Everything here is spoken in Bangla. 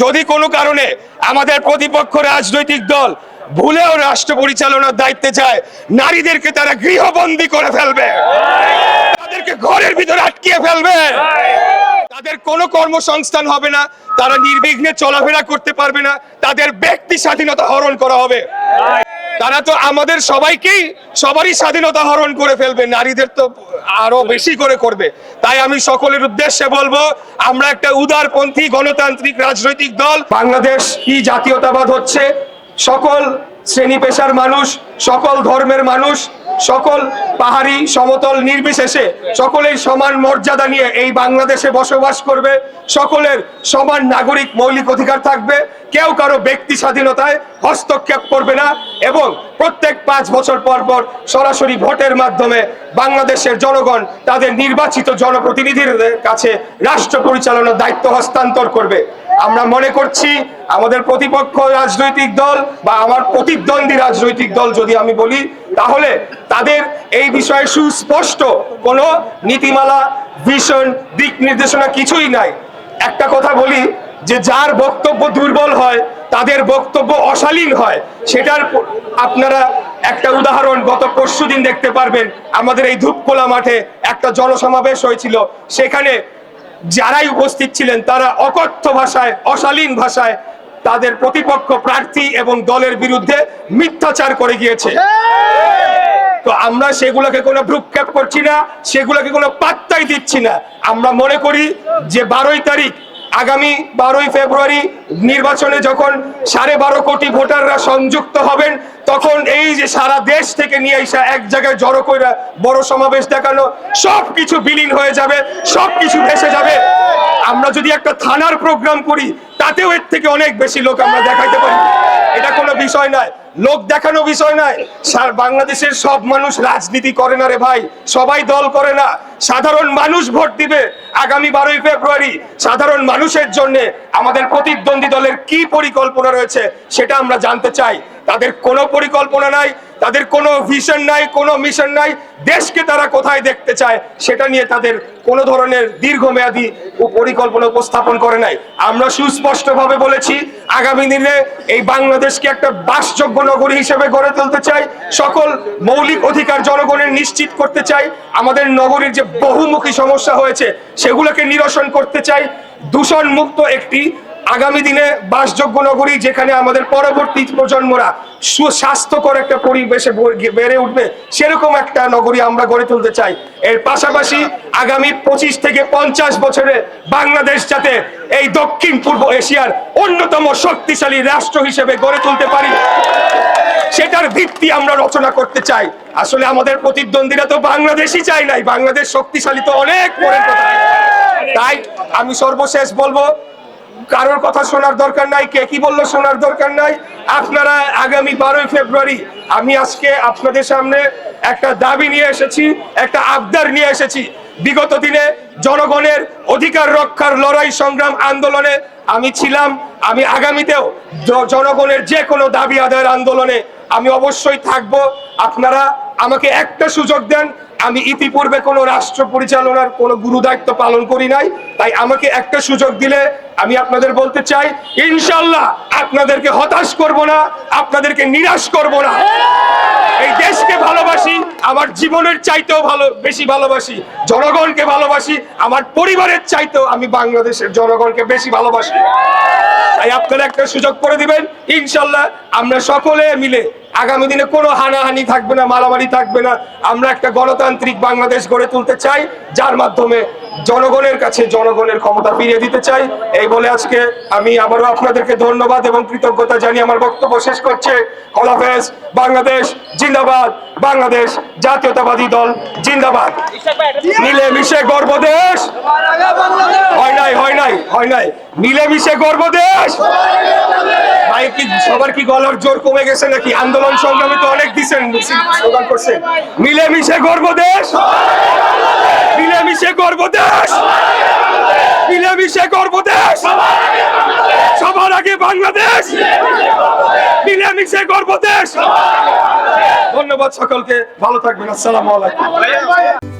যদি কোনো কারণে আমাদের প্রতিপক্ষ রাজনৈতিক দল ভুলেও রাষ্ট্র পরিচালনার দায়িত্বে যায়, নারীদেরকে তারা গৃহবন্দী করে ফেলবে। তাদেরকে ঘরের ভিতরে আটকিয়ে ফেলবে। তাদের কোনো কর্মসংস্থান হবে না, তারা নির্বিঘ্নে চলাফেরা করতে পারবে না, তাদের ব্যক্তি স্বাধীনতা হরণ করা হবে। তারা তো আমাদের সবাইকেই, সবারই স্বাধীনতা হরণ করে ফেলবে, নারীদের তো আরও বেশি করে করবে। তাই আমি সকলের উদ্দেশ্যে বলব, আমরা একটা উদারপন্থী গণতান্ত্রিক রাজনৈতিক দল, বাংলাদেশ কি জাতীয়তাবাদ হচ্ছে, সকল শ্রেণি পেশার মানুষ, সকল ধর্মের মানুষ, সকল পাহাড়ি সমতল নির্বিশেষে সকলেই সমান মর্যাদা নিয়ে এই বাংলাদেশে বসবাস করবে, সকলের সমান নাগরিক মৌলিক অধিকার থাকবে, কেউ কারও ব্যক্তি স্বাধীনতায় হস্তক্ষেপ করবে না এবং প্রত্যেক পাঁচ বছর পর পর সরাসরি ভোটের মাধ্যমে বাংলাদেশের জনগণ তাদের নির্বাচিত জনপ্রতিনিধির কাছে রাষ্ট্র পরিচালনার দায়িত্ব হস্তান্তর করবে। আমরা মনে করছি আমাদের প্রতিপক্ষ রাজনৈতিক দল বা আমার প্রতিদ্বন্দ্বী রাজনৈতিক দল যদি আমি বলি, তাহলে তাদের এই বিষয়ে সুস্পষ্ট কোনো নীতিমালা ভিশন দিক নির্দেশনা কিছুই নাই। একটা কথা বলি যে যার বক্তব্য দুর্বল হয়, তাদের বক্তব্য অশালীন হয়। সেটার আপনারা একটা উদাহরণ, গত পরশু দেখতে পারবেন, আমাদের এই ধূপকোলা মাঠে একটা জনসমাবেশ হয়েছিল। সেখানে যারাই উপস্থিত ছিলেন, তারা অকথ্য ভাষায়, অশালীন ভাষায় তাদের প্রতিপক্ষ প্রার্থী এবং দলের বিরুদ্ধে মিথ্যাচার করে গিয়েছে। তো আমরা সেগুলোকে কোনো ভ্রুক্ষেপ করছি না, সেগুলোকে কোনো পাত্তাই দিচ্ছি না। আমরা মনে করি যে বারোই তারিখ আগামী বারোই ফেব্রুয়ারি নির্বাচনে যখন সাড়ে বারো কোটি ভোটাররা সংযুক্ত হবেন, তখন এই যে সারা দেশ থেকে নিয়ে এসে এক জায়গায় জড়ো করে বড় সমাবেশ দেখানো সব কিছু বিলীন হয়ে যাবে সব কিছু ভেসে যাবে। আমরা যদি একটা থানার প্রোগ্রাম করি, তাতেও এর থেকে অনেক বেশি লোক আমরা দেখাইতে পারি। এটা কোনো বিষয় নয়। লোক দেখানো বিষয় নয়। সার- বাংলাদেশের সব মানুষ রাজনীতি করে না রে ভাই। সবাই দল করে না। সাধারণ মানুষ ভোট দিবে আগামী বারোই ফেব্রুয়ারি। সাধারণ মানুষের জন্য আমাদের প্রতিদ্বন্দ্বী দলের কি পরিকল্পনা রয়েছে সেটা আমরা জানতে চাই। তাদের কোনো পরিকল্পনা নাই। তাদের কোনো ভিশন নাই, কোনো মিশন নাই। দেশকে তারা কোথায় দেখতে চায়, সেটা নিয়ে তাদের কোনো ধরনের দীর্ঘমেয়াদী ও- পরিকল্পনা উপস্থাপন করে নাই। আমরা সুস্পষ্টভাবে বলেছি, আগামী দিনে এই বাংলাদেশকে একটা বাসযোগ্য নগরী হিসেবে গড়ে তুলতে চাই। সকল মৌলিক অধিকার জনগণের নিশ্চিত করতে চাই। আমাদের নগরীর যে বহুমুখী সমস্যা হয়েছে, সেগুলোকে নিরসন করতে চাই। দূষণ মুক্ত একটি আগামী দিনে বাসযোগ্য নগরী যেখানে আমাদের পরবর্তী প্রজন্মরা সুস্বাস্থ্যকর একটা পরিবেশে বেড়ে উঠবে, সেরকম একটা নগরী আমরা গড়ে তুলতে চাই। এর পাশাপাশি আগামী পঁচিশ থেকে পঞ্চাশ বছরে বাংলাদেশ যাতে এই দক্ষিণ পূর্ব এশিয়ার অন্যতম শক্তিশালী রাষ্ট্র হিসেবে গড়ে তুলতে পারি, সেটার ভিত্তি আমরা রচনা করতে চাই। আসলে আমাদের প্রতিদ্বন্দ্বীরা তো বাংলাদেশই চাই নাই, বাংলাদেশ শক্তিশালী তো অনেক কথা। তাই আমি সর্বশেষ বলব কারোর কথা শোনার দরকার নাই, কে কি বলল শোনার দরকার নাই। আপনারা আগামী বারোই ফেব্রুয়ারি, আমি আজকে আপনাদের সামনে একটা দাবি নিয়ে এসেছি, একটা আবদার নিয়ে এসেছি। বিগত দিনে জনগণের অধিকার রক্ষার লড়াই সংগ্রাম আন্দোলনে আমি ছিলাম, আমি আগামীতেও জনগণের যে কোনো দাবি আদায়ের আন্দোলনে আমি অবশ্যই থাকব। আপনারা আমাকে একটা সুযোগ দেন, আমি ইতিপূর্বে কোনো রাষ্ট্র পরিচালনার কোনো গুরু দায়িত্ব পালন করি নাই, তাই আমাকে একটা সুযোগ দিলে আমি আপনাদের বলতে চাই, ইনশাল্লাহ আপনাদেরকে হতাশ করব না, আপনাদেরকে নিরাশ করব না। এই দেশকে ভালোবাসি, আমার জীবনের চাইতেও ভালো, বেশি ভালোবাসি, জনগণকে ভালোবাসি, আমার পরিবারের চাইতেও আমি বাংলাদেশের জনগণকে বেশি ভালোবাসি। তাই আপনারা একটা সুযোগ করে দিবেন, ইনশাল্লাহ আমরা সকলে মিলে আগামী দিনে কোনো হানাহানি থাকবে না মারামারি থাকবে না। আমরা একটা গণতান্ত্রিক বাংলাদেশ গড়ে তুলতে চাই যার মাধ্যমে জনগণের কাছে জনগণের ক্ষমতা ফিরিয়ে দিতে চাই। এই বলে আজকে আমি আবারও আপনাদেরকে ধন্যবাদ এবং কৃতজ্ঞতা জানিয়ে আমার বক্তব্য শেষ করছে। খোলাফেজ বাংলাদেশ জিন্দাবাদ বাংলাদেশ জাতীয়তাবাদী দল জিন্দাবাদ। মিলে মিশে গর্ব দেশ নাই হয় নাই। নাই গর্ব দেশ। ভাই, কি সবার কি গলার জোর কমে গেছে নাকি? আন্দোলন সংগ্রামে তো অনেক দিছেন, স্লোগান করছেন। মিলে মিশে গর্ব দেশ। মিলে মিশে গর্ব দেশ। মিলে মিশে গর্ব দেশ। সবার আগে বাংলাদেশ। মিলে মিশে গর্ব দেশ। ধন্যবাদ সকলকে। ভালো থাকবেন। আসসালামু আলাইকুম।